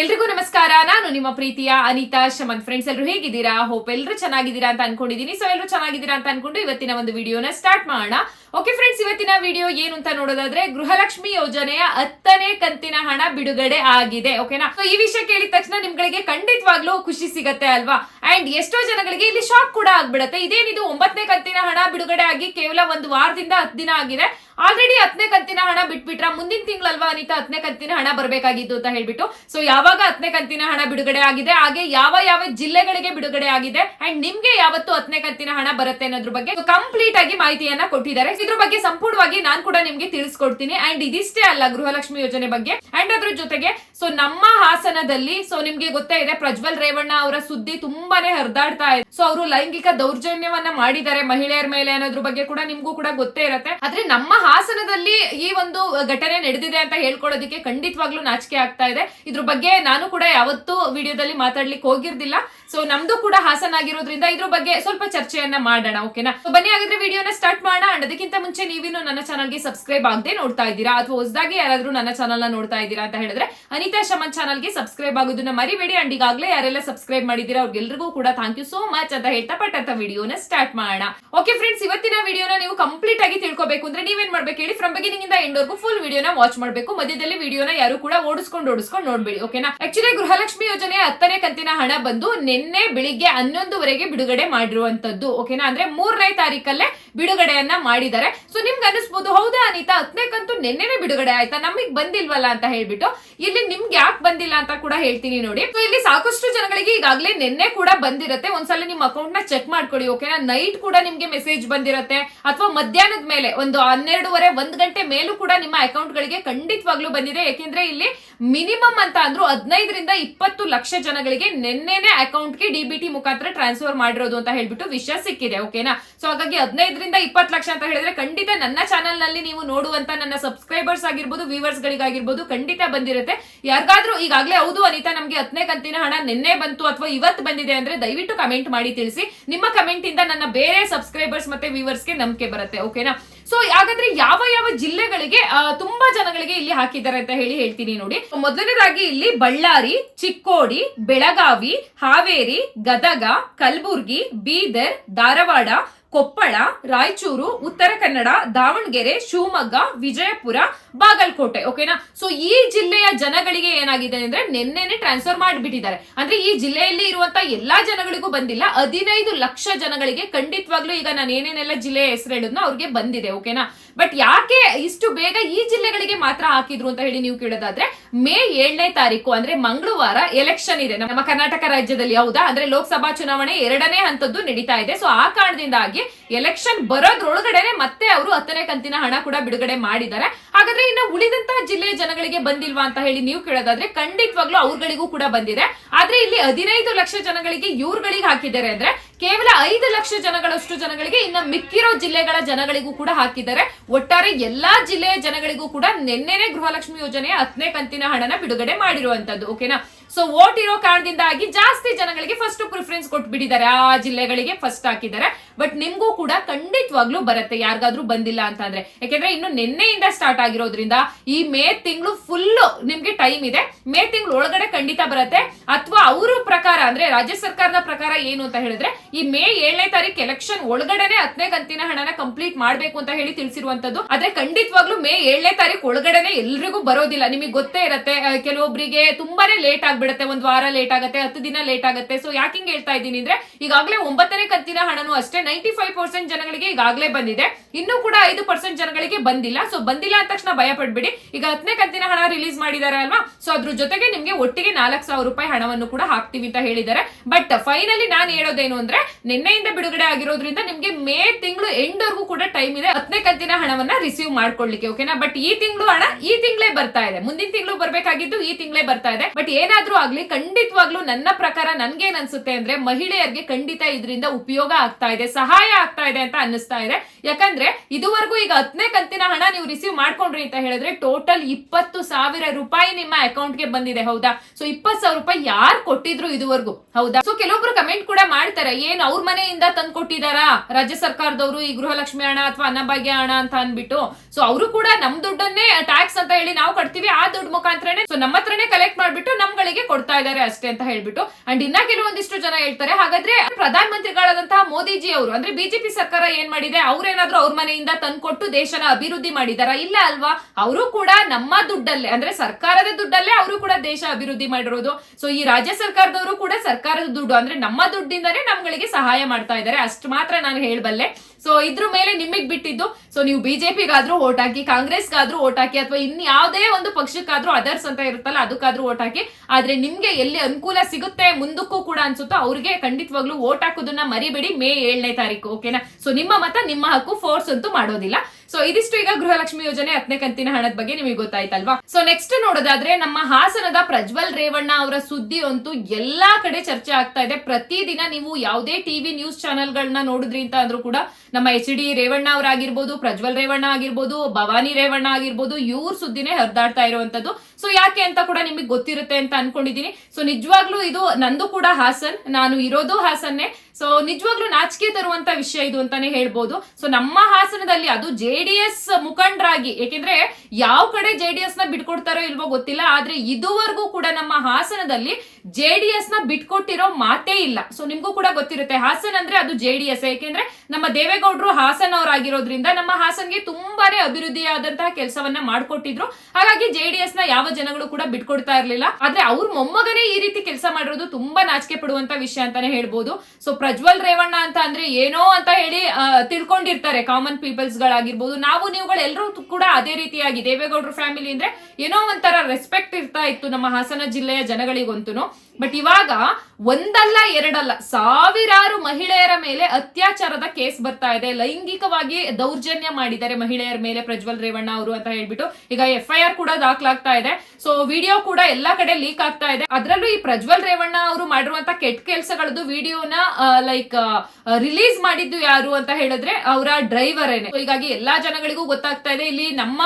ಎಲ್ರಿಗೂ ನಮಸ್ಕಾರ. ನಾನು ನಿಮ್ಮ ಪ್ರೀತಿಯ ಅನಿತಾ ಶಮನ್ ಫ್ರೆಂಡ್ಸ್ ಎಲ್ಲರೂ ಹೇಗಿದ್ದೀರಾ? ಹೋಪ್ ಎಲ್ಲರೂ ಚೆನ್ನಾಗಿದ್ದೀರಾ ಅಂತ ಅನ್ಕೊಂಡಿದೀನಿ ಸೊ ಎಲ್ಲರೂ ಚೆನ್ನಾಗಿದ್ದೀರಾ ಅಂತ ಅನ್ಕೊಂಡು ಇವತ್ತಿನ ಒಂದು ವಿಡಿಯೋನ ಸ್ಟಾರ್ಟ್ ಮಾಡೋಣ. ಓಕೆ ಫ್ರೆಂಡ್ಸ್ ಇವತ್ತಿನ ವಿಡಿಯೋ ಏನು ಅಂತ ನೋಡೋದಾದ್ರೆ ಗೃಹಲಕ್ಷ್ಮಿ ಯೋಜನೆಯ ಹತ್ತನೇ ಕಂತಿನ ಹಣ ಬಿಡುಗಡೆ ಆಗಿದೆ. ಓಕೆನಾ ಸೊ ಈ ವಿಷಯ ಕೇಳಿದ ತಕ್ಷಣ ನಿಮ್ಗಳಿಗೆ ಖಂಡಿತವಾಗ್ಲೂ ಖುಷಿ ಸಿಗತ್ತೆ ಅಲ್ವಾ? ಅಂಡ್ ಎಷ್ಟೋ ಜನಗಳಿಗೆ ಇಲ್ಲಿ ಶಾಕ್ ಕೂಡ ಆಗ್ಬಿಡತ್ತೆ. ಇದೇನಿದು ಒಂಬತ್ತನೇ ಕಂತಿನ ಹಣ ಬಿಡುಗಡೆ ಆಗಿ ಕೇವಲ ಒಂದು ವಾರದಿಂದ ಹತ್ತು ದಿನ ಆಗಿದೆ. ಆಲ್ರೆಡಿ ಹತ್ತನೇ ಕಂತಿನ ಹಣ ಬಿಟ್ಬಿಟ್ರ? ಮುಂದಿನ ತಿಂಗಳಲ್ವಾ ಅನಿತಾ ಹತ್ತನೇ ಕಂತಿನ ಹಣ ಬರಬೇಕಾಗಿತ್ತು ಅಂತ ಹೇಳ್ಬಿಟ್ಟು. ಸೊ ಯಾವಾಗ ಹತ್ತನೇ ಕಂತಿನ ಹಣ ಬಿಡುಗಡೆ ಆಗಿದೆ? ಹಾಗೆ ಯಾವ ಯಾವ ಜಿಲ್ಲೆಗಳಿಗೆ ಬಿಡುಗಡೆ ಆಗಿದೆ? ಅಂಡ್ ನಿಮ್ಗೆ ಯಾವತ್ತು ಹತ್ತನೇ ಕಂತಿನ ಹಣ ಬರುತ್ತೆ ಅನ್ನೋದ್ರ ಬಗ್ಗೆ ಕಂಪ್ಲೀಟ್ ಆಗಿ ಮಾಹಿತಿಯನ್ನ ಕೊಟ್ಟಿದ್ದಾರೆ. ಇದ್ರ ಬಗ್ಗೆ ಸಂಪೂರ್ಣವಾಗಿ ನಾನು ಕೂಡ ನಿಮ್ಗೆ ತಿಳಿಸ್ಕೊಡ್ತೀನಿ. ಅಂಡ್ ಇದಿಷ್ಟೇ ಅಲ್ಲ ಗೃಹಲಕ್ಷ್ಮಿ ಯೋಜನೆ ಬಗ್ಗೆ. ಅಂಡ್ ಅದ್ರ ಜೊತೆಗೆ ಸೊ ನಮ್ಮ ಹಾಸನದಲ್ಲಿ ಸೊ ನಿಮ್ಗೆ ಗೊತ್ತೇ ಇದೆ, ಪ್ರಜ್ವಲ್ ರೇವಣ್ಣ ಅವರ ಸುದ್ದಿ ತುಂಬಾನೇ ಹರಿದಾಡ್ತಾ ಇದೆ. ಸೊ ಅವರು ಲೈಂಗಿಕ ದೌರ್ಜನ್ಯವನ್ನ ಮಾಡಿದ್ದಾರೆ, ಮಹಿಳೆಯರ ಮೇಲೆ ಅನ್ನೋದ್ರ ಬಗ್ಗೆ ಕೂಡ ನಿಮ್ಗೂ ಕೂಡ ಗೊತ್ತೇ ಇರತ್ತೆ. ಆದ್ರೆ ನಮ್ಮ ಹಾಸನದಲ್ಲಿ ಈ ಒಂದು ಘಟನೆ ನಡೆದಿದೆ ಅಂತ ಹೇಳ್ಕೊಳ್ಳೋದಕ್ಕೆ ಖಂಡಿತವಾಗ್ಲೂ ನಾಚಿಕೆ ಆಗ್ತಾ ಇದೆ. ಇದ್ರ ಬಗ್ಗೆ ನಾನು ಕೂಡ ಯಾವತ್ತೂ ವಿಡಿಯೋದಲ್ಲಿ ಮಾತಾಡ್ಲಿಕ್ಕೆ ಹೋಗಿರ್ದಿಲ್ಲ. ಸೊ ನಮ್ದು ಕೂಡ ಹಾಸನ ಆಗಿರೋದ್ರಿಂದ ಇದ್ರ ಬಗ್ಗೆ ಸ್ವಲ್ಪ ಚರ್ಚೆಯನ್ನ ಮಾಡೋಣ ಓಕೆನಾ ಬನ್ನಿ, ಹಾಗಾದ್ರೆ ವಿಡಿಯೋನ ಸ್ಟಾರ್ಟ್ ಮಾಡೋಣ. ಅದಕ್ಕಿಂತ ಮುಂಚೆ ನೀವಿನ್ನು ನನ್ನ ಚಾನಲ್ಗೆ ಸಬ್ಸ್ಕ್ರೈಬ್ ಆಗದೆ ನೋಡ್ತಾ ಇದ್ದೀರಾ? ಅಥವಾ ಹೊಸದಾಗಿ ಯಾರಾದರೂ ನನ್ನ ಚಾನಲ್ನ ನೋಡ್ತಾ ಇದ್ದೀರಾ ಅಂತ ಹೇಳಿದ್ರೆ ಅನಿತಾ ಶಮನ್ ಚಾನಲ್ಗೆ ಸಬ್ಸ್ಕ್ರೈಬ್ ಆಗೋದನ್ನ ಮರಿಬೇಡಿ. ಅಂಡ್ ಈಗಾಗಲೇ ಯಾರೆಲ್ಲ ಸಬ್ಸ್ಕ್ರೈಬ್ ಮಾಡಿದ್ದೀರಾ ಅವ್ರಿಗೆಲ್ರಿಗೂ ಕೂಡ ಥ್ಯಾಂಕ್ ಯು ಸೋ ಮಚ್ ಅಂತ ಹೇಳ್ತಾ ಪಟ್ಟಂತ ವಿಡಿಯೋನ ಸ್ಟಾರ್ಟ್ ಮಾಡೋಣ. ಓಕೆ ಫ್ರೆಂಡ್ಸ್ ಇವತ್ತಿನ ವಿಡಿಯೋನ ನೀವು ಕಂಪ್ಲೀಟ್ ಆಗಿ ತಿಳ್ಕೊಬೇಕು ಅಂದ್ರೆ ನೀವೇನ್ ಮಾಡ್ಬೇಕು ಹೇಳಿ? ಫ್ರಮ್ ಬಗಿನಿಂಗ್ ಇಂದ ಎಂಡ್ ವರ್ಗು ಫುಲ್ ವಿಡಿಯೋನ ವಾಚ್ ಮಾಡಬೇಕು. ಮಧ್ಯದಲ್ಲಿ ವಿಡಿಯೋನ ಯಾರು ಕೂಡ ಓಡಿಸ್ಕೊಂಡು ಓಡಿಸ್ಕೊಂಡು ನೋಡ್ಬೇಡಿ ಓಕೆನಾ ಆಕ್ಚುಲಿ ಗೃಹಲಕ್ಷ್ಮಿ ಯೋಜನೆ ಹತ್ತನೇ ಕಂತಿನ ಹಣ ಬಂದು ನಿನ್ನೆ ಬೆಳಿಗ್ಗೆ ಹನ್ನೊಂದುವರೆಗೆ ಬಿಡುಗಡೆ ಮಾಡಿರುವಂತದ್ದು ಓಕೆನಾ ಅಂದ್ರೆ ಮೂರನೇ ತಾರೀಕಲ್ಲೇ ಬಿಡುಗಡೆಯನ್ನ ಮಾಡಿದ್ದಾರೆ. ಸೊ ನಿಮ್ಗೆ ಅನಿಸ್ಬೋದು ಹೌದಾ ಅನಿತಾ? ಹತ್ತನೇ ಕಂತು ನಿನ್ನೆನೆ ಬಿಡುಗಡೆ ಆಯ್ತಾ? ನಮಗ್ ಬಂದಿಲ್ವಲ್ಲ ಅಂತ ಹೇಳ್ಬಿಟ್ಟು? ಇಲ್ಲಿ ನಿಮ್ಗೆ ಯಾಕೆ ಬಂದಿಲ್ಲ ಅಂತ ಕೂಡ ಹೇಳ್ತೀನಿ ನೋಡಿ. ಸೊ ಇಲ್ಲಿ ಸಾಕಷ್ಟು ಜನಗಳಿಗೆ ಈಗಾಗಲೇ ನಿನ್ನೆ ಕೂಡ ಬಂದಿರತ್ತೆ. ಒಂದ್ಸಲ ನಿಮ್ಮ ಅಕೌಂಟ್ನ ಚೆಕ್ ಮಾಡ್ಕೊಳ್ಳಿ ಓಕೆನಾ ನೈಟ್ ಕೂಡ ನಿಮ್ಗೆ ಮೆಸೇಜ್ ಬಂದಿರತ್ತೆ. ಅಥವಾ ಮಧ್ಯಾಹ್ನದ ಮೇಲೆ, ಒಂದು ಹನ್ನೆರಡುವರೆ, ಒಂದ್ ಗಂಟೆ ಮೇಲೂ ಕೂಡ ನಿಮ್ಮ ಅಕೌಂಟ್ ಗಳಿಗೆ ಖಂಡಿತವಾಗ್ಲೂ ಬಂದಿದೆ. ಯಾಕೆಂದ್ರೆ ಇಲ್ಲಿ ಮಿನಿಮಮ್ ಅಂತ ಅಂದ್ರು ಹದಿನೈದರಿಂದ ಇಪ್ಪತ್ತು ಲಕ್ಷ ಜನಗಳಿಗೆ ನಿನ್ನೆನೆ ಅಕೌಂಟ್ಗೆ ಡಿಬಿಟಿ ಮುಖಾಂತರ ಟ್ರಾನ್ಸ್ಫರ್ ಮಾಡಿರೋದು ಅಂತ ಹೇಳ್ಬಿಟ್ಟು ವಿಷಯ ಸಿಕ್ಕಿದೆ ಓಕೆನಾ ಸೊ ಹಾಗಾಗಿ ಹದಿನೈದರಿಂದ ಇಪ್ಪತ್ತು ಲಕ್ಷ ಅಂತ ಹೇಳಿದ್ರೆ ಖಂಡಿತ ನನ್ನ ಚಾನಲ್ನಲ್ಲಿ ನೀವು ನೋಡುವಂತ ನನ್ನ ಸಬ್ಸ್ಕ್ರೈಬರ್ಸ್ ಆಗಿರ್ಬೋದು ವ್ಯೂವರ್ಸ್ ಗಳಿಗಾಗಿರ್ಬೋದು ಖಂಡಿತ ಬಂದಿರುತ್ತೆ. ಯಾರಿಗಾದ್ರೂ ಈಗಾಗಲೇ ಹೌದು ಅನಿತಾ, ನಮಗೆ ಹತ್ತನೇ ಕಂತಿನ ಹಣ ನಿನ್ನೆ ಬಂತು ಅಥವಾ ಇವತ್ತು ಬಂದಿದೆ ಅಂದ್ರೆ ದಯವಿಟ್ಟು ಕಮೆಂಟ್ ಮಾಡಿ ತಿಳಿಸಿ. ನಿಮ್ಮ ಕಮೆಂಟ್ ಇಂದ ನನ್ನ ಬೇರೆ ಸಬ್ಸ್ಕ್ರೈಬರ್ಸ್ ಮತ್ತೆ ವ್ಯೂವರ್ಸ್ಗೆ ನಂಬಿಕೆ ಬರುತ್ತೆ ಓಕೆನಾ ಸೊ ಹಾಗಾದ್ರೆ ಯಾವ ಯಾವ ಜಿಲ್ಲೆಗಳಿಗೆ ತುಂಬಾ ಜನಗಳಿಗೆ ಇಲ್ಲಿ ಹಾಕಿದ್ದಾರೆ ಅಂತ ಹೇಳಿ ಹೇಳ್ತೀನಿ ನೋಡಿ. ಮೊದಲನೇದಾಗಿ ಇಲ್ಲಿ ಬಳ್ಳಾರಿ, ಚಿಕ್ಕೋಡಿ, ಬೆಳಗಾವಿ, ಹಾವೇರಿ, ಗದಗ, ಕಲಬುರ್ಗಿ, ಬೀದರ್, ಧಾರವಾಡ ಕೊಪ್ಪಳ, ರಾಯಚೂರು, ಉತ್ತರ ಕನ್ನಡ, ದಾವಣಗೆರೆ, ಶಿವಮೊಗ್ಗ, ವಿಜಯಪುರ, ಬಾಗಲಕೋಟೆ ಓಕೆನಾ ಸೊ ಈ ಜಿಲ್ಲೆಯ ಜನಗಳಿಗೆ ಏನಾಗಿದೆ ಅಂದ್ರೆ ನಿನ್ನೆನೆ ಟ್ರಾನ್ಸ್ಫರ್ ಮಾಡಿಬಿಟ್ಟಿದ್ದಾರೆ. ಅಂದ್ರೆ ಈ ಜಿಲ್ಲೆಯಲ್ಲಿ ಇರುವಂತ ಎಲ್ಲಾ ಜನಗಳಿಗೂ ಬಂದಿಲ್ಲ. ಹದಿನೈದು ಲಕ್ಷ ಜನಗಳಿಗೆ ಖಂಡಿತವಾಗ್ಲೂ ಈಗ ನಾನು ಏನೇನೆಲ್ಲ ಜಿಲ್ಲೆಯ ಹೆಸರು ಹೇಳಿದ್ನೋ ಅವ್ರಿಗೆ ಬಂದಿದೆ ಓಕೆನಾ ಬಟ್ ಯಾಕೆ ಇಷ್ಟು ಬೇಗ ಈ ಜಿಲ್ಲೆಗಳಿಗೆ ಮಾತ್ರ ಹಾಕಿದ್ರು ಅಂತ ಹೇಳಿ ನೀವು ಕೇಳೋದಾದ್ರೆ, ಮೇ ಏಳನೇ ತಾರೀಕು, ಅಂದ್ರೆ ಮಂಗಳವಾರ ಎಲೆಕ್ಷನ್ ಇದೆ. ನಮ್ಮ ಕರ್ನಾಟಕ ರಾಜ್ಯದಲ್ಲಿ, ಹೌದಾ? ಅಂದ್ರೆ ಲೋಕಸಭಾ ಚುನಾವಣೆ ಎರಡನೇ ಹಂತದ್ದು ನಡೀತಾ ಇದೆ. ಸೊ ಆ ಕಾರಣದಿಂದಾಗಿ ಎಲೆಕ್ಷನ್ ಬರೋದ್ರೊಳಗಡೆನೆ ಮತ್ತೆ ಅವರು ಹತ್ತನೇ ಕಂತಿನ ಹಣ ಕೂಡ ಬಿಡುಗಡೆ ಮಾಡಿದ್ದಾರೆ. ಹಾಗಾದ್ರೆ ಇನ್ನು ಉಳಿದಂತಹ ಜಿಲ್ಲೆಯ ಜನಗಳಿಗೆ ಬಂದಿಲ್ವಾ ಅಂತ ಹೇಳಿ ನೀವು ಕೇಳೋದಾದ್ರೆ ಖಂಡಿತವಾಗ್ಲೂ ಅವ್ರಗಳಿಗೂ ಕೂಡ ಬಂದಿದೆ. ಆದ್ರೆ ಇಲ್ಲಿ ಹದಿನೈದು ಲಕ್ಷ ಜನಗಳಿಗೆ ಇವ್ರುಗಳಿಗೆ ಹಾಕಿದ್ದಾರೆ ಅಂದ್ರೆ ಕೇವಲ ಐದು ಲಕ್ಷ ಜನಗಳಷ್ಟು ಜನಗಳಿಗೆ ಇನ್ನ ಮಿಕ್ಕಿರೋ ಜಿಲ್ಲೆಗಳ ಜನಗಳಿಗೂ ಕೂಡ ಹಾಕಿದ್ದಾರೆ. ಒಟ್ಟಾರೆ ಎಲ್ಲಾ ಜಿಲ್ಲೆಯ ಜನಗಳಿಗೂ ಕೂಡ ನಿನ್ನೆನೆ ಗೃಹಲಕ್ಷ್ಮಿ ಯೋಜನೆಯ ಹತ್ತನೇ ಕಂತಿನ ಹಣನ ಬಿಡುಗಡೆ ಮಾಡಿರುವಂತದ್ದು. ಓಕೆನಾ? ಸೊ ವೋಟ್ ಇರೋ ಕಾರಣದಿಂದಾಗಿ ಜಾಸ್ತಿ ಜನಗಳಿಗೆ ಫಸ್ಟ್ ಪ್ರಿಫರೆನ್ಸ್ ಕೊಟ್ಬಿಟ್ಟಿದ್ದಾರೆ. ಆ ಜಿಲ್ಲೆಗಳಿಗೆ ಫಸ್ಟ್ ಹಾಕಿದ್ದಾರೆ. ಬಟ್ ನಿಮ್ಗೂ ಕೂಡ ಖಂಡಿತವಾಗ್ಲೂ ಬರುತ್ತೆ. ಯಾರಿಗಾದ್ರೂ ಬಂದಿಲ್ಲ ಅಂತಂದ್ರೆ. ಯಾಕೆಂದ್ರೆ ಇನ್ನು ನಿನ್ನೆಯಿಂದ ಸ್ಟಾರ್ಟ್ ಆಗಿರೋದ್ರಿಂದ ಈ ಮೇ ತಿಂಗಳು ಫುಲ್ ನಿಮ್ಗೆ ಟೈಮ್ ಇದೆ. ಮೇ ತಿಂಗಳು ಒಳಗಡೆ ಖಂಡಿತ ಬರುತ್ತೆ. ಅಥವಾ ಅವರ ಪ್ರಕಾರ ಅಂದ್ರೆ ರಾಜ್ಯ ಸರ್ಕಾರದ ಪ್ರಕಾರ ಏನು ಅಂತ ಹೇಳಿದ್ರೆ, ಈ ಮೇ ಏಳನೇ ತಾರೀಕು ಎಲೆಕ್ಷನ್ ಒಳಗಡೆನೆ ಹತ್ತನೇ ಕಂತಿನ ಹಣನ ಕಂಪ್ಲೀಟ್ ಮಾಡಬೇಕು ಅಂತ ಹೇಳಿ ತಿಳಿಸಿರುವಂತದ್ದು. ಆದ್ರೆ ಖಂಡಿತವಾಗ್ಲೂ ಮೇ ಏಳನೇ ತಾರೀಕು ಒಳಗಡೆನೆ ಎಲ್ರಿಗೂ ಬರೋದಿಲ್ಲ. ನಿಮಗೆ ಗೊತ್ತೇ ಇರತ್ತೆ. ಕೆಲವೊಬ್ಬರಿಗೆ ತುಂಬಾನೇ ಲೇಟ್ ಆಗ್ಬಿಡುತ್ತೆ ಒಂದ್ ವಾರ ಲೇಟ್ ಆಗುತ್ತೆ, ಹತ್ತು ದಿನ ಲೇಟ್ ಆಗುತ್ತೆ. ಸೊ ಯಾಕೆ ಹಿಂಗ್ ಹೇಳ್ತಾ ಇದ್ದೀನಿ ಅಂದ್ರೆ, ಈಗಾಗಲೇ ಒಂಬತ್ತನೇ ಕಂತಿನ ಹಣನು ಅಷ್ಟೇ ನೈಂಟಿ ಫೈವ್ ಪರ್ಸೆಂಟ್ ಜನಗಳಿಗೆ ಈಗಾಗಲೇ ಬಂದಿದೆ. ಇನ್ನೂ ಕೂಡ ಐದು ಪರ್ಸೆಂಟ್ ಜನಗಳಿಗೆ ಬಂದಿಲ್ಲ. ಸೊ ಬಂದಿಲ್ಲ ಅಂದ ತಕ್ಷಣ ಭಯ ಪಡ್ಬಿಡಿ. ಈಗ ಹತ್ತನೇ ಕಂತಿನ ಹಣ ರಿಲೀಸ್ ಮಾಡಿದ್ದಾರೆ ಅಲ್ವಾ? ಸೊ ಅದ್ರ ಜೊತೆಗೆ ನಿಮ್ಗೆ ಒಟ್ಟಿಗೆ ನಾಲ್ಕು ಸಾವಿರ ರೂಪಾಯಿ ಹಣವನ್ನು ಕೂಡ ಹಾಕ್ತೀವಿ ಅಂತ ಹೇಳಿದ್ದಾರೆ. ಬಟ್ ಫೈನಲಿ ನಾನು ಹೇಳೋದೇನು ಅಂದ್ರೆ, ನಿನ್ನೆಯಿಂದ ಬಿಡುಗಡೆ ಆಗಿರೋದ್ರಿಂದ ನಿಮ್ಗೆ ಮೇ ತಿಂಗಳು ಎಂಡ್ ವರ್ಗೂ ಕೂಡ ಟೈಮ್ ಇದೆ ಹತ್ತನೇ ಕಂತಿನ ಹಣವನ್ನ ರಿಸೀವ್ ಮಾಡ್ಕೊಳ್ಳಿಕ್ಕೆ ಓಕೆನಾ ಬಟ್ ಈ ತಿಂಗಳು ಹಣ ಈ ತಿಂಗಳೇ ಬರ್ತಾ ಇದೆ. ಮುಂದಿನ ತಿಂಗಳು ಬರಬೇಕಾಗಿದ್ದು ಈ ತಿಂಗಳೇ ಬರ್ತಾ ಇದೆ. ಬಟ್ ಏನಾದ್ರೂ ಆಗ್ಲಿ ಖಂಡಿತವಾಗ್ಲೂ ನನ್ನ ಪ್ರಕಾರ ನನ್ಗೇನ್ ಅನ್ಸುತ್ತೆ ಅಂದ್ರೆ ಮಹಿಳೆಯರಿಗೆ ಖಂಡಿತ ಇದರಿಂದ ಉಪಯೋಗ ಆಗ್ತಾ ಇದೆ, ಸಹಾಯ ಆಗ್ತಾ ಇದೆ ಅಂತ ಅನ್ನಿಸ್ತಾ ಇದೆ. ಯಾಕಂದ್ರೆ ಇದುವರೆಗೂ ಈಗ ಹತ್ತನೇ ಕಂತಿನ ಹಣ ನೀವು ರಿಸೀವ್ ಮಾಡ್ಕೊಂಡ್ರಿ ಅಂತ ಹೇಳಿದ್ರೆ ಟೋಟಲ್ ಇಪ್ಪತ್ತು ಸಾವಿರ ರೂಪಾಯಿ ನಿಮ್ಮ ಅಕೌಂಟ್ಗೆ ಬಂದಿದೆ, ಹೌದಾ? ಸೊ ಇಪ್ಪತ್ತು ಸಾವಿರ ರೂಪಾಯಿ ಯಾರು ಕೊಟ್ಟಿದ್ರು ಇದುವರೆಗೂ, ಹೌದಾ? ಸೊ ಕೆಲವೊಬ್ರು ಕಮೆಂಟ್ ಕೂಡ ಮಾಡ್ತಾರೆ, ಏನ್ ಅವ್ರ ಮನೆಯಿಂದ ತಂದು ಕೊಟ್ಟಿದಾರಾ ರಾಜ್ಯ ಸರ್ಕಾರದವರು ಈ ಗೃಹಲಕ್ಷ್ಮಿ ಹಣ ಅಥವಾ ಅನ್ನಭಾಗ್ಯ ಹಣ ಅಂತ ಅಂದ್ಬಿಟ್ಟು. ಸೊ ಅವರು ಕೂಡ ನಮ್ ದುಡ್ಡನ್ನೇ ಟ್ಯಾಕ್ಸ್ ಅಂತ ಹೇಳಿ ನಾವು ಕಟ್ತೀವಿ, ಆ ದುಡ್ಡು ಮುಖಾಂತರನೇ. ಸೊ ನಮ್ಮ ಹತ್ರನೇ ಕಲೆಕ್ಟ್ ಮಾಡ್ಬಿಟ್ಟು ನಮ್ಗಳಿಗೆ ಇದ್ದಾರೆ ಅಷ್ಟೇ ಅಂತ ಹೇಳ್ಬಿಟ್ಟು. ಅಂಡ್ ಇನ್ನ ಕೆಲವೊಂದಿಷ್ಟು ಜನ ಹೇಳ್ತಾರೆ, ಹಾಗಾದ್ರೆ ಪ್ರಧಾನ ಮಂತ್ರಿಗಳಾದಂತಹ ಮೋದಿಜಿ ಅವರು ಅಂದ್ರೆ ಬಿಜೆಪಿ ಸರ್ಕಾರ ಏನ್ ಮಾಡಿದೆ, ಅವ್ರೇನಾದ್ರೂ ಅವ್ರ ಮನೆಯಿಂದ ತಂದ್ಕೊಟ್ಟು ದೇಶನ ಅಭಿವೃದ್ಧಿ ಮಾಡಿದಾರ? ಇಲ್ಲ ಅಲ್ವಾ? ಅವರು ಕೂಡ ನಮ್ಮ ದುಡ್ಡಲ್ಲೇ, ಅಂದ್ರೆ ಸರ್ಕಾರದ ದುಡ್ಡಲ್ಲೇ ಅವರು ಕೂಡ ದೇಶ ಅಭಿವೃದ್ಧಿ ಮಾಡಿರೋದು. ಸೊ ಈ ರಾಜ್ಯ ಸರ್ಕಾರದವರು ಕೂಡ ಸರ್ಕಾರದ ದುಡ್ಡು, ಅಂದ್ರೆ ನಮ್ಮ ದುಡ್ಡಿಂದಾನೇ ನಮ್ಗಳಿಗೆ ಸಹಾಯ ಮಾಡ್ತಾ ಇದ್ದಾರೆ. ಅಷ್ಟು ಮಾತ್ರ ನಾನು ಹೇಳಬಲ್ಲೆ. ಸೊ ಇದ್ರ ಮೇಲೆ ನಿಮಗ್ ಬಿಟ್ಟಿದ್ದು. ಸೊ ನೀವು ಬಿಜೆಪಿಗಾದ್ರೂ ಓಟ್ ಹಾಕಿ, ಕಾಂಗ್ರೆಸ್ಗಾದ್ರೂ ಓಟ್ ಹಾಕಿ, ಅಥವಾ ಇನ್ ಯಾವುದೇ ಒಂದು ಪಕ್ಷಕ್ಕಾದ್ರೂ ಅದರ್ಸ್ ಅಂತ ಇರುತ್ತಲ್ಲ, ಅದಕ್ಕಾದ್ರೂ ಓಟ್ ಹಾಕಿ. ಆದ್ರೆ ನಿಮ್ಗೆ ಎಲ್ಲಿ ಅನುಕೂಲ ಸಿಗುತ್ತೆ ಮುಂದಕ್ಕೂ ಕೂಡ ಅನ್ಸುತ್ತೋ ಅವ್ರಿಗೆ ಖಂಡಿತವಾಗ್ಲೂ ಓಟ್ ಹಾಕೋದನ್ನ ಮರಿಬೇಡಿ ಮೇ ಏಳನೇ ತಾರೀಕು ಓಕೆನಾ ಸೊ ನಿಮ್ಮ ಮತ, ನಿಮ್ಮ ಹಕ್ಕು ಫೋರ್ಸ್ ಅಂತೂ ಮಾಡೋದಿಲ್ಲ. ಸೊ ಇದಿಷ್ಟು ಈಗ ಗೃಹಲಕ್ಷ್ಮಿ ಯೋಜನೆ ಹತ್ತನೇ ಕಂತಿನ ಹಣದ ಬಗ್ಗೆ ನಿಮಗೆ ಗೊತ್ತಾಯ್ತಲ್ವಾ? ಸೊ ನೆಕ್ಸ್ಟ್ ನೋಡೋದಾದ್ರೆ ನಮ್ಮ ಹಾಸನದ ಪ್ರಜ್ವಲ್ ರೇವಣ್ಣ ಅವರ ಸುದ್ದಿ ಅಂತೂ ಎಲ್ಲಾ ಕಡೆ ಚರ್ಚೆ ಆಗ್ತಾ ಇದೆ. ಪ್ರತಿದಿನ ನೀವು ಯಾವುದೇ ಟಿವಿ ನ್ಯೂಸ್ ಚಾನೆಲ್ ಗಳನ್ನ ನೋಡಿದ್ರಿ ಅಂತ ಅಂದ್ರೂ ಕೂಡ ನಮ್ಮ ಎಚ್ ಡಿ ರೇವಣ್ಣ ಅವರಾಗಿರ್ಬೋದು, ಪ್ರಜ್ವಲ್ ರೇವಣ್ಣ ಆಗಿರ್ಬೋದು, ಭವಾನಿ ರೇವಣ್ಣ ಆಗಿರ್ಬೋದು, ಇವ್ರ ಸುದ್ದಿನೇ ಹರಿದಾಡ್ತಾ ಇರುವಂತದ್ದು. ಸೊ ಯಾಕೆ ಅಂತ ಕೂಡ ನಿಮಗೆ ಗೊತ್ತಿರುತ್ತೆ ಅಂತ ಅನ್ಕೊಂಡಿದೀನಿ ಸೊ ನಿಜವಾಗ್ಲೂ ಇದು ನಂದು ಕೂಡ ಹಾಸನ್, ನಾನು ಇರೋದು ಹಾಸನ್ನೇ. ಸೊ ನಿಜವಾಗ್ಲೂ ನಾಚಿಕೆ ತರುವಂತ ವಿಷಯ ಇದು ಅಂತಾನೆ ಹೇಳ್ಬೋದು. ಸೊ ನಮ್ಮ ಹಾಸನದಲ್ಲಿ ಅದು ಜೆ ಡಿ ಎಸ್ ಮುಖಂಡರಾಗಿ, ಏಕೆಂದ್ರೆ ಯಾವ ಕಡೆ ಜೆ ಡಿ ಎಸ್ನ ಬಿಟ್ಕೊಡ್ತಾರೋ ಇಲ್ವೋ ಗೊತ್ತಿಲ್ಲ, ಆದ್ರೆ ಇದುವರೆಗೂ ಕೂಡ ನಮ್ಮ ಹಾಸನದಲ್ಲಿ ಜೆ ಡಿ ಎಸ್ನ ಬಿಟ್ಕೊಟ್ಟಿರೋ ಮಾತೇ ಇಲ್ಲ. ಸೊ ನಿಮ್ಗೂ ಕೂಡ ಗೊತ್ತಿರುತ್ತೆ, ಹಾಸನ್ ಅಂದ್ರೆ ಅದು ಜೆ ಡಿ ಎಸ್ ಯಾಕೆಂದ್ರೆ ನಮ್ಮ ದೇವೇಗೌಡರು ಹಾಸನ್ ಅವರಾಗಿರೋದ್ರಿಂದ ನಮ್ಮ ಹಾಸನ್ಗೆ ತುಂಬಾನೇ ಅಭಿವೃದ್ಧಿಯಾದಂತಹ ಕೆಲಸವನ್ನ ಮಾಡ್ಕೊಟ್ಟಿದ್ರು. ಹಾಗಾಗಿ ಜೆ ನ ಯಾವ ಜನಗಳು ಕೂಡ ಬಿಟ್ಕೊಡ್ತಾ ಇರ್ಲಿಲ್ಲ. ಆದ್ರೆ ಅವ್ರ ಮೊಮ್ಮಗನೇ ಈ ರೀತಿ ಕೆಲಸ ಮಾಡಿರೋದು ತುಂಬಾ ನಾಚಿಕೆ ಪಡುವಂತ ವಿಷಯ ಅಂತಾನೆ ಹೇಳ್ಬೋದು. ಸೊ ಪ್ರಜ್ವಲ್ ರೇವಣ್ಣ ಅಂತ ಅಂದ್ರೆ ಏನೋ ಅಂತ ಹೇಳಿ ತಿಳ್ಕೊಂಡಿರ್ತಾರೆ ಕಾಮನ್ ಪೀಪಲ್ಸ್ ಗಳಾಗಿರ್ಬೋದು ನಾವು ನೀವುಗಳು ಎಲ್ಲರೂ ಕೂಡ ಅದೇ ರೀತಿಯಾಗಿ ದೇವೇಗೌಡರ ಫ್ಯಾಮಿಲಿ ಅಂದ್ರೆ ಏನೋ ಒಂಥರ ರೆಸ್ಪೆಕ್ಟ್ ಇರ್ತಾ ಇತ್ತು ನಮ್ಮ ಹಾಸನ ಜಿಲ್ಲೆಯ ಜನಗಳಿಗಂತೂ ಬಟ್ ಇವಾಗ ಒಂದಲ್ಲ ಎರಡಲ್ಲ, ಸಾವಿರಾರು ಮಹಿಳೆಯರ ಮೇಲೆ ಅತ್ಯಾಚಾರದ ಕೇಸ್ ಬರ್ತಾ ಇದೆ. ಲೈಂಗಿಕವಾಗಿ ದೌರ್ಜನ್ಯ ಮಾಡಿದ್ದಾರೆ ಮಹಿಳೆಯರ ಮೇಲೆ ಪ್ರಜ್ವಲ್ ರೇವಣ್ಣ ಅವರು ಅಂತ ಹೇಳ್ಬಿಟ್ಟು ಈಗ ಎಫ್ ಐ ಆರ್ ಕೂಡ ದಾಖಲಾಗ್ತಾ ಇದೆ. ಸೊ ವಿಡಿಯೋ ಕೂಡ ಎಲ್ಲಾ ಕಡೆ ಲೀಕ್ ಆಗ್ತಾ ಇದೆ. ಅದರಲ್ಲೂ ಈ ಪ್ರಜ್ವಲ್ ರೇವಣ್ಣ ಅವರು ಮಾಡಿರುವಂತ ಕೆಟ್ಟ ಕೆಲಸಗಳದ್ದು ವಿಡಿಯೋನ ಲೈಕ್ ರಿಲೀಸ್ ಮಾಡಿದ್ದು ಯಾರು ಅಂತ ಹೇಳಿದ್ರೆ ಅವರ ಡ್ರೈವರ್ ಏನೇ. ಹೀಗಾಗಿ ಎಲ್ಲಾ ಜನಗಳಿಗೂ ಗೊತ್ತಾಗ್ತಾ ಇದೆ. ಇಲ್ಲಿ ನಮ್ಮ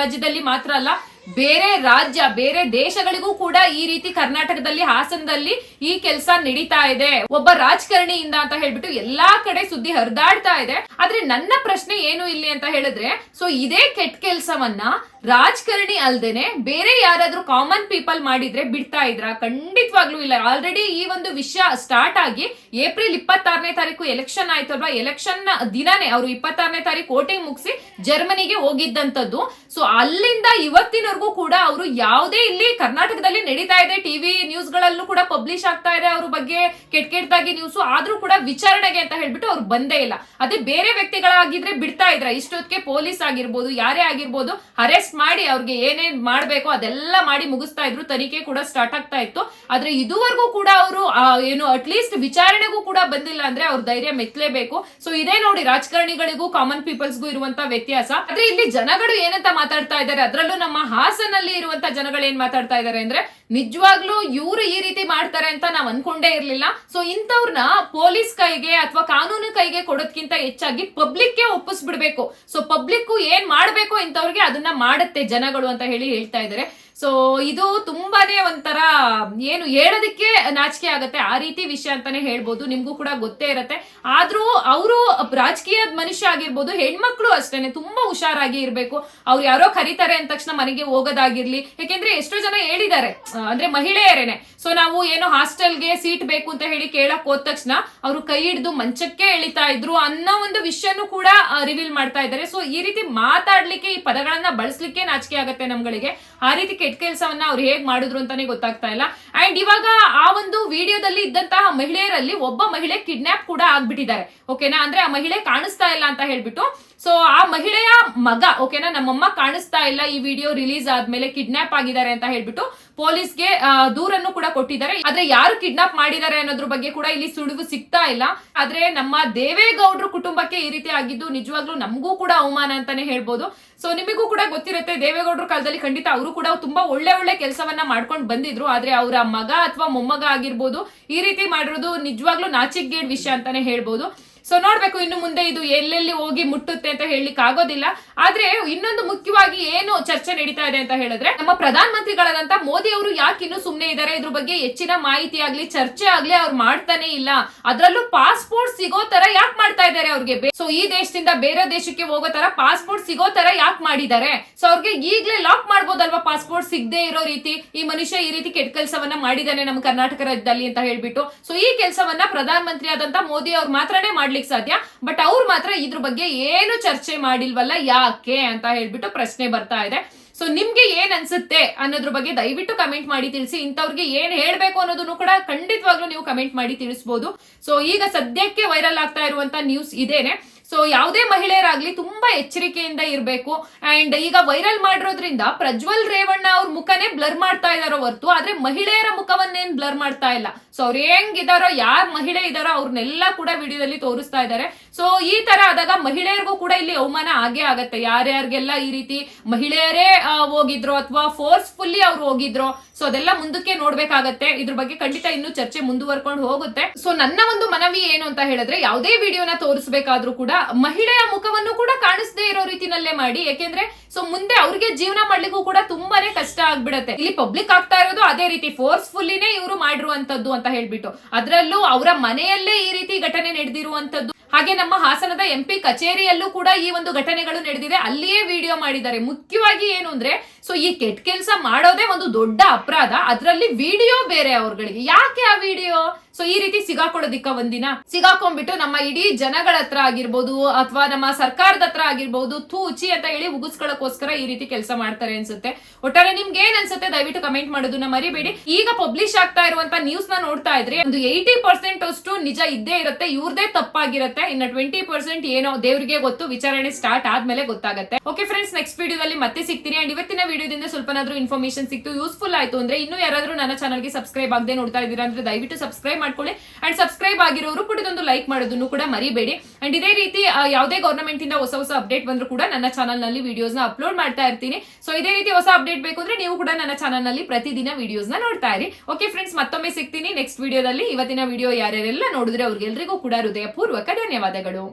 ರಾಜ್ಯದಲ್ಲಿ ಮಾತ್ರ ಅಲ್ಲ ಬೇರೆ ರಾಜ್ಯ, ಬೇರೆ ದೇಶಗಳಿಗೂ ಕೂಡ ಈ ರೀತಿ ಕರ್ನಾಟಕದಲ್ಲಿ, ಹಾಸನದಲ್ಲಿ ಈ ಕೆಲಸ ನಡೀತಾ ಇದೆ. ಒಬ್ಬ ರಾಜಕಾರಣಿಯಿಂದ ಅಂತ ಹೇಳ್ಬಿಟ್ಟು ಎಲ್ಲಾ ಕಡೆ ಸುದ್ದಿ ಹರಿದಾಡ್ತಾ ಇದೆ. ಆದ್ರೆ ನನ್ನ ಪ್ರಶ್ನೆ ಏನು ಇಲ್ಲಿ ಅಂತ ಹೇಳಿದ್ರೆ ಸೊ ಇದೇ ಕೆಟ್ಟ ಕೆಲಸವನ್ನ ರಾಜಕಾರಣಿ ಅಲ್ದೇನೆ ಬೇರೆ ಯಾರಾದ್ರೂ ಕಾಮನ್ ಪೀಪಲ್ ಮಾಡಿದ್ರೆ ಬಿಡ್ತಾ ಇದ್ರ? ಖಂಡಿತವಾಗ್ಲೂ ಇಲ್ಲ. ಆಲ್ರೆಡಿ ಈ ಒಂದು ವಿಷಯ ಸ್ಟಾರ್ಟ್ ಆಗಿ ಏಪ್ರಿಲ್ ಇಪ್ಪತ್ತಾರನೇ ತಾರೀಕು ಎಲೆಕ್ಷನ್ ಆಯ್ತಲ್ವಾ? ಎಲೆಕ್ಷನ್ ದಿನಾನೇ ಅವರು ಇಪ್ಪತ್ತಾರನೇ ತಾರೀಕು ವೋಟಿಂಗ್ ಮುಗಿಸಿ ಜರ್ಮನಿಗೆ ಹೋಗಿದ್ದಂತದ್ದು ಸೊ ಅಲ್ಲಿಂದ ಇವತ್ತಿನವರೆಗೂ ಕೂಡ ಅವರು ಯಾವುದೇ ಇಲ್ಲಿ ಕರ್ನಾಟಕದಲ್ಲಿ ನಡೀತಾ ಇದೆ. ಟಿವಿ ನ್ಯೂಸ್ ಗಳಲ್ಲೂ ಕೂಡ ಪಬ್ಲಿಷ್ ಆಗ್ತಾ ಇದೆ ಅವ್ರ ಬಗ್ಗೆ ಕೆಟ್ಟ ಕೆಟ್ಟದಾಗಿ ನ್ಯೂಸ್. ಆದ್ರೂ ಕೂಡ ವಿಚಾರಣೆಗೆ ಅಂತ ಹೇಳ್ಬಿಟ್ಟು ಅವ್ರು ಬಂದೇ ಇಲ್ಲ. ಅದೇ ಬೇರೆ ವ್ಯಕ್ತಿಗಳಾಗಿದ್ರೆ ಬಿಡ್ತಾ ಇದ್ರ, ಇಷ್ಟೊತ್ತಿಗೆ ಪೊಲೀಸ್ ಆಗಿರ್ಬೋದು, ಯಾರೇ ಆಗಿರ್ಬೋದು, ಅರೆಸ್ಟ್ ಮಾಡಿ ಅವ್ರಿಗೆ ಏನೇನ್ ಮಾಡ್ಬೇಕು ಅದೆಲ್ಲ ಮಾಡಿ ಮುಗಿಸ್ತಾ ಇದ್ರು. ತನಿಖೆ ಕೂಡ ಸ್ಟಾರ್ಟ್ ಆಗ್ತಾ ಇತ್ತು. ಆದ್ರೆ ಇದುವರೆಗೂ ಕೂಡ ಅವರು ಏನು ಅಟ್ಲೀಸ್ಟ್ ವಿಚಾರಣೆಗೂ ಕೂಡ ಬಂದಿಲ್ಲ ಅಂದ್ರೆ ಅವ್ರ ಧೈರ್ಯ ಮೆತ್ತಲೇಬೇಕು ಸೊ ಇದೇ ನೋಡಿ ರಾಜಕಾರಣಿಗಳಿಗೂ ಕಾಮನ್ ಪೀಪಲ್ಸ್ಗೂ ಇರುವಂತ ವ್ಯತ್ಯಾಸ. ಆದ್ರೆ ಇಲ್ಲಿ ಜನಗಳು ಏನಂತ ಮಾತಾಡ್ತಾ ಇದ್ದಾರೆ, ಅದ್ರಲ್ಲೂ ನಮ್ಮ ಹಾಸನಲ್ಲಿ ಇರುವಂತ ಜನಗಳು ಏನ್ ಮಾತಾಡ್ತಾ ಇದ್ದಾರೆ ಅಂದ್ರೆ ನಿಜವಾಗ್ಲೂ ಇವರು ಈ ರೀತಿ ಮಾಡ್ತಾರೆ ಅಂತ ನಾವ್ ಅನ್ಕೊಂಡೇ ಇರ್ಲಿಲ್ಲ. ಸೊ ಇಂಥವ್ರನ್ನ ಪೊಲೀಸ್ ಕೈಗೆ ಅಥವಾ ಕಾನೂನು ಕೈಗೆ ಕೊಡೋದ್ಕಿಂತ ಹೆಚ್ಚಾಗಿ ಪಬ್ಲಿಕ್ಗೆ ಒಪ್ಪಿಸ್ಬಿಡ್ಬೇಕು. ಸೊ ಪಬ್ಲಿಕ್ ಏನ್ ಮಾಡ್ಬೇಕು ಇಂಥವ್ರಿಗೆ ಅದನ್ನ ಮಾಡುತ್ತೆ ಜನಗಳು ಅಂತ ಹೇಳಿ ಹೇಳ್ತಾ ಇದಾರೆ. ಸೊ ಇದು ತುಂಬಾನೇ ಒಂಥರ, ಏನು ಹೇಳೋದಕ್ಕೆ ನಾಚಿಕೆ ಆಗತ್ತೆ. ಆ ರೀತಿ ವಿಷಯ ಅಂತಾನೆ ಹೇಳ್ಬೋದು. ನಿಮ್ಗೂ ಕೂಡ ಗೊತ್ತೇ ಇರತ್ತೆ. ಆದ್ರೂ ಅವರು ರಾಜಕೀಯದ ಮನುಷ್ಯ ಆಗಿರ್ಬೋದು, ಹೆಣ್ಮಕ್ಳು ಅಷ್ಟೇನೆ, ತುಂಬಾ ಹುಷಾರಾಗಿ ಇರ್ಬೇಕು. ಅವ್ರು ಯಾರೋ ಕರೀತಾರೆ ಅಂದ ತಕ್ಷಣ ಮನೆಗೆ ಹೋಗೋದಾಗಿರ್ಲಿ. ಯಾಕೆಂದ್ರೆ ಎಷ್ಟೋ ಜನ ಹೇಳಿದ್ದಾರೆ ಅಂದ್ರೆ ಮಹಿಳೆಯರೇನೆ. ಸೊ ನಾವು ಏನು ಹಾಸ್ಟೆಲ್ಗೆ ಸೀಟ್ ಬೇಕು ಅಂತ ಹೇಳಿ ಕೇಳಕ್ ಹೋದ ತಕ್ಷಣ ಅವರು ಕೈ ಹಿಡಿದು ಮಂಚಕ್ಕೆ ಎಳಿತಾ ಇದ್ರು ಅನ್ನೋ ಒಂದು ವಿಷಯನೂ ಕೂಡ ರಿವೀಲ್ ಮಾಡ್ತಾ ಇದ್ದಾರೆ. ಸೊ ಈ ರೀತಿ ಮಾತಾಡ್ಲಿಕ್ಕೆ, ಈ ಪದಗಳನ್ನ ಬಳಸ್ಲಿಕ್ಕೆ ನಾಚಿಕೆ ಆಗತ್ತೆ ನಮ್ಗಳಿಗೆ. ಆ ರೀತಿ ಕೆಟ್ಟ ಕೆಲಸವನ್ನ ಅವ್ರು ಹೇಗ್ ಮಾಡಿದ್ರು ಅಂತಾನೆ ಗೊತ್ತಾಗ್ತಾ ಇಲ್ಲ. ಅಂಡ್ ಇವಾಗ ಆ ಒಂದು ವಿಡಿಯೋದಲ್ಲಿ ಇದ್ದಂತಹ ಮಹಿಳೆಯರಲ್ಲಿ ಒಬ್ಬ ಮಹಿಳೆ ಕಿಡ್ನಾಪ್ ಕೂಡ ಆಗ್ಬಿಟ್ಟಿದ್ದಾರೆ. ಓಕೆನಾ ಅಂದ್ರೆ ಆ ಮಹಿಳೆ ಕಾಣಿಸ್ತಾ ಇಲ್ಲ ಅಂತ ಹೇಳ್ಬಿಟ್ಟು ಸೊ ಆ ಮಹಿಳೆಯ ಮಗ ಓಕೆನಾ ನಮ್ಮಮ್ಮ ಕಾಣಿಸ್ತಾ ಇಲ್ಲ ಈ ವಿಡಿಯೋ ರಿಲೀಸ್ ಆದ್ಮೇಲೆ ಕಿಡ್ನಾಪ್ ಆಗಿದ್ದಾರೆ ಅಂತ ಹೇಳ್ಬಿಟ್ಟು ಪೊಲೀಸ್ಗೆ ದೂರನ್ನು ಕೂಡ ಕೊಟ್ಟಿದ್ದಾರೆ. ಆದ್ರೆ ಯಾರು ಕಿಡ್ನಾಪ್ ಮಾಡಿದ್ದಾರೆ ಅನ್ನೋದ್ರ ಬಗ್ಗೆ ಕೂಡ ಇಲ್ಲಿ ಸುಳಿವು ಸಿಗ್ತಾ ಇಲ್ಲ. ಆದ್ರೆ ನಮ್ಮ ದೇವೇಗೌಡರು ಕುಟುಂಬಕ್ಕೆ ಈ ರೀತಿ ಆಗಿದ್ದು ನಿಜವಾಗ್ಲೂ ನಮಗೂ ಕೂಡ ಅವಮಾನ ಅಂತಾನೆ ಹೇಳ್ಬೋದು. ಸೊ ನಿಮಗೂ ಕೂಡ ಗೊತ್ತಿರುತ್ತೆ, ದೇವೇಗೌಡರ ಕಾಲದಲ್ಲಿ ಖಂಡಿತ ಅವರು ಕೂಡ ತುಂಬಾ ಒಳ್ಳೆ ಒಳ್ಳೆ ಕೆಲಸವನ್ನ ಮಾಡ್ಕೊಂಡು ಬಂದಿದ್ರು. ಆದ್ರೆ ಅವರ ಮಗ ಅಥವಾ ಮೊಮ್ಮಗ ಆಗಿರ್ಬೋದು ಈ ರೀತಿ ಮಾಡಿರೋದು ನಿಜವಾಗ್ಲೂ ನಾಚಿಕೆಗೇಡ್ ವಿಷಯ ಅಂತಾನೆ ಹೇಳ್ಬೋದು. ಸೊ ನೋಡ್ಬೇಕು, ಇನ್ನು ಮುಂದೆ ಇದು ಎಲ್ಲೆಲ್ಲಿ ಹೋಗಿ ಮುಟ್ಟುತ್ತೆ ಅಂತ ಹೇಳಲಿಕ್ಕೆ ಆಗೋದಿಲ್ಲ ಆದ್ರೆ, ಇನ್ನೊಂದು ಮುಖ್ಯವಾಗಿ ಏನು ಚರ್ಚೆ ನಡೀತಾ ಇದೆ ಅಂತ ಹೇಳಿದ್ರೆ, ನಮ್ಮ ಪ್ರಧಾನ ಮಂತ್ರಿಗಳಾದಂತ ಮೋದಿ ಅವರು ಯಾಕೆ ಇನ್ನು ಸುಮ್ನೆ ಇದ್ದಾರೆ ಇದ್ರ ಬಗ್ಗೆ ಹೆಚ್ಚಿನ ಮಾಹಿತಿ ಆಗ್ಲಿ, ಚರ್ಚೆ ಆಗ್ಲಿ ಅವ್ರು ಮಾಡ್ತಾನೆ ಇಲ್ಲ. ಅದ್ರಲ್ಲೂ ಪಾಸ್ಪೋರ್ಟ್ ಸಿಗೋ ತರ ಯಾಕೆ ಮಾಡ್ತಾ ಇದ್ದಾರೆ ಅವ್ರಿಗೆ? ಸೊ ಈ ದೇಶದಿಂದ ಬೇರೆ ದೇಶಕ್ಕೆ ಹೋಗೋ ತರ ಪಾಸ್ಪೋರ್ಟ್ ಸಿಗೋ ತರ ಯಾಕೆ ಮಾಡಿದ್ದಾರೆ? ಸೊ ಅವ್ರಿಗೆ ಈಗ್ಲೇ ಲಾಕ್ ಮಾಡ್ಬೋದಲ್ವಾ ಪಾಸ್ಪೋರ್ಟ್ ಸಿಗದೆ ಇರೋ ರೀತಿ ಈ ಮನುಷ್ಯ ಈ ರೀತಿ ಕೆಟ್ಟ ಕೆಲಸವನ್ನ ಮಾಡಿದಾನೆ ನಮ್ಮ ಕರ್ನಾಟಕ ರಾಜ್ಯದಲ್ಲಿ ಅಂತ ಹೇಳ್ಬಿಟ್ಟು. ಸೊ ಈ ಕೆಲಸವನ್ನ ಪ್ರಧಾನ ಮಂತ್ರಿ ಆದಂತ ಮೋದಿ ಅವ್ರು ಮಾತ್ರನೇ ಮಾಡ್ಲಿಕ್ಕೆ ಸಾಧ್ಯ? ಬಟ್ ಅವ್ರು ಮಾತ್ರ ಇದ್ರ ಬಗ್ಗೆ ಏನು ಚರ್ಚೆ ಮಾಡಿಲ್ವಲ್ಲ ಯಾಕೆ ಅಂತ ಹೇಳ್ಬಿಟ್ಟು ಪ್ರಶ್ನೆ ಬರ್ತಾ ಇದೆ. ಸೊ ನಿಮ್ಗೆ ಏನ್ ಅನ್ಸುತ್ತೆ ಅನ್ನೋದ್ರ ಬಗ್ಗೆ ದಯವಿಟ್ಟು ಕಮೆಂಟ್ ಮಾಡಿ ತಿಳಿಸಿ. ಇಂಥವ್ರಿಗೆ ಏನ್ ಹೇಳ್ಬೇಕು ಅನ್ನೋದನ್ನು ಕೂಡ ಖಂಡಿತವಾಗ್ಲೂ ನೀವು ಕಮೆಂಟ್ ಮಾಡಿ ತಿಳಿಸಬಹುದು ಸೊ ಈಗ ಸದ್ಯಕ್ಕೆ ವೈರಲ್ ಆಗ್ತಾ ಇರುವಂತ ನ್ಯೂಸ್ ಇದೇನೆ. ಸೊ ಯಾವುದೇ ಮಹಿಳೆಯರಾಗ್ಲಿ ತುಂಬಾ ಎಚ್ಚರಿಕೆಯಿಂದ ಇರಬೇಕು. ಅಂಡ್ ಈಗ ವೈರಲ್ ಮಾಡಿರೋದ್ರಿಂದ ಪ್ರಜ್ವಲ್ ರೇವಣ್ಣ ಅವ್ರ ಮುಖನೇ ಬ್ಲರ್ ಮಾಡ್ತಾ ಇದಾರೋ ಹೊರತು, ಆದ್ರೆ ಮಹಿಳೆಯರ ಮುಖವನ್ನೇನ್ ಬ್ಲರ್ ಮಾಡ್ತಾ ಇಲ್ಲ. ಸೊ ಅವ್ರು ಹೆಂಗಿದಾರೋ, ಯಾರ್ ಮಹಿಳೆ ಇದಾರೋ ಅವ್ರನ್ನೆಲ್ಲ ಕೂಡ ವಿಡಿಯೋದಲ್ಲಿ ತೋರಿಸ್ತಾ ಇದ್ದಾರೆ ಸೊ ಈ ತರ ಆದಾಗ ಮಹಿಳೆಯರಿಗೂ ಕೂಡ ಇಲ್ಲಿ ಅವಮಾನ ಆಗೇ ಆಗತ್ತೆ. ಯಾರ್ಯಾರಿಗೆಲ್ಲ ಈ ರೀತಿ ಮಹಿಳೆಯರೇ ಹೋಗಿದ್ರು ಅಥವಾ ಫೋರ್ಸ್ಫುಲ್ಲಿ ಅವ್ರು ಹೋಗಿದ್ರು. ಸೊ ಅದೆಲ್ಲ ಮುಂದಕ್ಕೆ ನೋಡ್ಬೇಕಾಗತ್ತೆ. ಇದ್ರ ಬಗ್ಗೆ ಖಂಡಿತ ಇನ್ನು ಚರ್ಚೆ ಮುಂದುವರ್ಕೊಂಡು ಹೋಗುತ್ತೆ. ಸೊ ನನ್ನ ಒಂದು ಮನವಿ ಏನು ಅಂತ ಹೇಳಿದ್ರೆ, ಯಾವುದೇ ವಿಡಿಯೋನ ತೋರಿಸಬೇಕಾದ್ರೂ ಕೂಡ ಮಹಿಳೆಯ ಮುಖವನ್ನು ಕೂಡ ಕಾಣಿಸದೇ ಇರೋ ರೀತಿನಲ್ಲೇ ಮಾಡಿ. ಯಾಕೆಂದ್ರೆ ಸೊ ಮುಂದೆ ಅವ್ರಿಗೆ ಜೀವನ ಮಾಡ್ಲಿಕ್ಕೂ ಕೂಡ ತುಂಬಾನೇ ಕಷ್ಟ ಆಗ್ಬಿಡತ್ತೆ. ಇಲ್ಲಿ ಪಬ್ಲಿಕ್ ಆಗ್ತಾ ಇರೋದು ಅದೇ ರೀತಿ ಫೋರ್ಸ್ಫುಲ್ಲಿನೇ ಇವರು ಮಾಡಿರುವಂತದ್ದು ಅಂತ ಹೇಳ್ಬಿಟ್ಟು. ಅದ್ರಲ್ಲೂ ಅವರ ಮನೆಯಲ್ಲೇ ಈ ರೀತಿ ಘಟನೆ ನಡೆದಿರುವಂತದ್ದು ಹಾಗೆ ನಮ್ಮ ಹಾಸನದ ಎಂಪಿ ಕಚೇರಿಯಲ್ಲೂ ಕೂಡ ಈ ಒಂದು ಘಟನೆಗಳು ನಡೆದಿದೆ. ಅಲ್ಲಿಯೇ ವಿಡಿಯೋ ಮಾಡಿದ್ದಾರೆ. ಮುಖ್ಯವಾಗಿ ಏನು ಅಂದ್ರೆ ಸೊ ಈ ಕೆಟ್ ಕೆಲಸ ಮಾಡೋದೇ ಒಂದು ದೊಡ್ಡ ಅಪರಾಧ. ಅದರಲ್ಲಿ ವಿಡಿಯೋ ಬೇರೆ ಅವ್ರಗಳಿಗೆ. ಯಾಕೆ ಆ ವಿಡಿಯೋ ಸೊ ಈ ರೀತಿ ಸಿಗಾಕೊಳ್ಳೋದಿಕ್ಕ ಒಂದಿನ. ಸಿಗಾಕೊಂಡ್ಬಿಟ್ಟು ನಮ್ಮ ಇಡೀ ಜನಗಳ ಹತ್ರ ಆಗಿರ್ಬೋದು ಅಥವಾ ನಮ್ಮ ಸರ್ಕಾರದ ಹತ್ರ ಆಗಿರ್ಬೋದು ತೂಚಿ ಅಂತ ಹೇಳಿ ಉಗಿಸ್ಕೊಳ್ಳೋಕೋಸ್ಕರ ಈ ರೀತಿ ಕೆಲಸ ಮಾಡ್ತಾರೆ ಅನ್ಸುತ್ತೆ. ಒಟ್ಟಾರೆ ನಿಮ್ಗೆ ಏನ್ ಅನ್ಸುತ್ತೆ ದಯವಿಟ್ಟು ಕಮೆಂಟ್ ಮಾಡೋದನ್ನ ಮರಿಬೇಡಿ. ಈಗ ಪಬ್ಲಿಷ್ ಆಗ್ತಾ ಇರುವಂತ ನ್ಯೂಸ್ನ ನೋಡ್ತಾ ಇದ್ರೆ ಒಂದು ಏಯ್ಟಿ ಪರ್ಸೆಂಟ್ ಅಷ್ಟು ನಿಜ ಇದ್ದೇ ಇರುತ್ತೆ, ಇವ್ರದೇ ತಪ್ಪಾಗಿರುತ್ತೆ. ಇನ್ನ ಟ್ವೆಂಟಿ ಪರ್ಸೆಂಟ್ ಏನೋ ದೇವ್ರಿಗೆ ಗೊತ್ತು, ವಿಚಾರಣೆ ಸ್ಟಾರ್ಟ್ ಆದ್ಮೇಲೆ ಗೊತ್ತಾಗುತ್ತೆ. ಓಕೆ ಫ್ರೆಂಡ್ಸ್ ನೆಕ್ಸ್ಟ್ ವಿಡಿಯೋದಲ್ಲಿ ಮತ್ತೆ ಸಿಗ್ತೀನಿ. ಅಂಡ್ ಇವತ್ತಿನ ವಿಡಿಯೋದಿಂದ ಸ್ವಲ್ಪನಾದ್ರೂ ಇನ್ಫಾರ್ಮೇಶನ್ ಸಿಕ್ತು ಯೂಸ್ಫುಲ್ ಆಯ್ತು ಅಂದ್ರೆ ಇನ್ನು ಯಾರಾದ್ರೂ ನನ್ನ ಚಾನಲ್ಗೆ ಸಬ್ಸ್ಕ್ರೈಬ್ ಆಗದೆ ನೋಡ್ತಾ ಇದ್ದೀರಾ ಅಂದ್ರೆ ದಯವಿಟ್ಟು ಸಬ್ಸ್ಕ್ರೈಬ್ ಮಾಡ್ಕೊಳ್ಳಿ. ಅಂಡ್ ಸಬ್ಸ್ಕ್ರೈಬ್ ಆಗಿರೋರು ಕೂಡ ಇದೊಂದು ಲೈಕ್ ಮಾಡೋದನ್ನು ಕೂಡ ಮರಿಬೇಡಿ. ಅಂಡ್ ಇದೇ ರೀತಿ ಯಾವುದೇ ಗೌರ್ಮೆಂಟ್ ಇಂದ ಹೊಸ ಹೊಸ ಅಪ್ಡೇಟ್ ಬಂದ್ರು ಕೂಡ ನನ್ನ ಚಾನಲ್ನಲ್ಲಿ ವಿಡಿಯೋಸ್ನ ಅಪ್ಲೋಡ್ ಮಾಡ್ತಾ ಇರ್ತೀನಿ. ಸೊ ಇದೇ ರೀತಿ ಹೊಸ ಅಪ್ಡೇಟ್ ಬೇಕು ಅಂದ್ರೆ ನೀವು ಕೂಡ ನನ್ನ ಚಾನಲ್ನಲ್ಲಿ ಪ್ರತಿದಿನ ವಿಡಿಯೋಸ್ನ ನೋಡ್ತಾ ಇರಿ. ಓಕೆ ಫ್ರೆಂಡ್ಸ್ ಮತ್ತೊಮ್ಮೆ ಸಿಗ್ತೀನಿ. ನೆಕ್ಸ್ಟ್ ವಿಡಿಯೋದಲ್ಲಿ ಇವತ್ತಿನ ವಿಡಿಯೋ ಯಾರ್ಯಾರೆಲ್ಲ ನೋಡಿದ್ರೆ ಅವ್ರಿಗೆಲ್ರಿಗೂ ಕೂಡ ಹೃದಯಪೂರ್ವಕ ಧನ್ಯವಾದಗಳು.